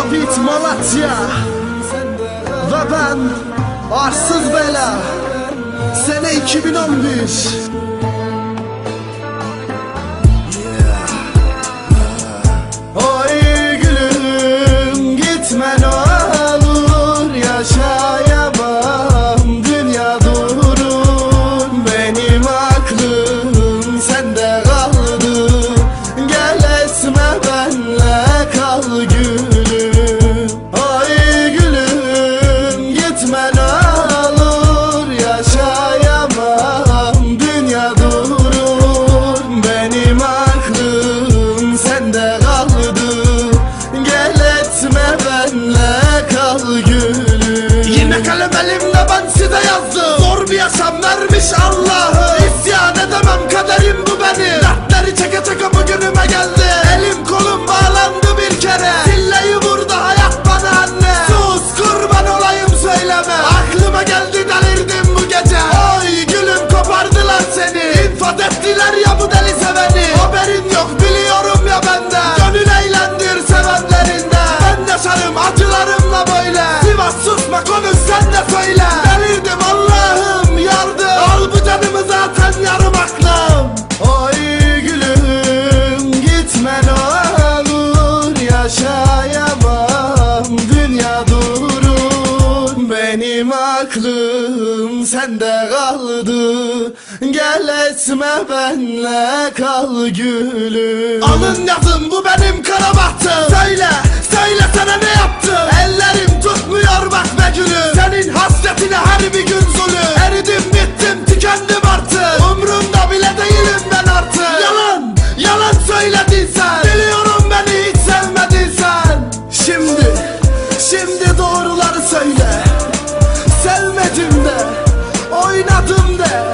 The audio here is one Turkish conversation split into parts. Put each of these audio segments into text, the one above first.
Hobbit Malatya Ve ben Arsız Bela. Sene 2011 gülüm. Yine kalem elimde ben size yazdım. Zor bir yaşam vermiş Allah'ım söyle Delirdim Allah'ım yardım. Al bu canımı zaten yarım aklım. Oy gülüm gitme ne olur. Yaşayamam dünya durur. Benim aklım sende kaldı. Gel etme benle kal gülüm. Alın yazın bu benim kara bahtım söyledin sen Biliyorum beni hiç sevmedin sen Şimdi şimdi doğruları söyle. Sevmedim de oynadım de.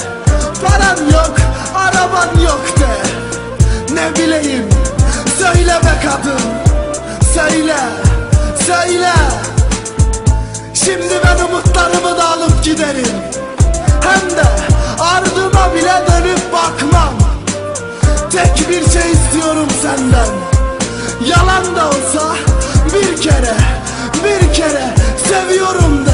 Paran yok araban yok de. Ne bileyim söyle be kadın. Söyle söyle. Şimdi ben umutlarımı da alıp giderim senden. Yalan da olsa bir kere bir kere seviyorum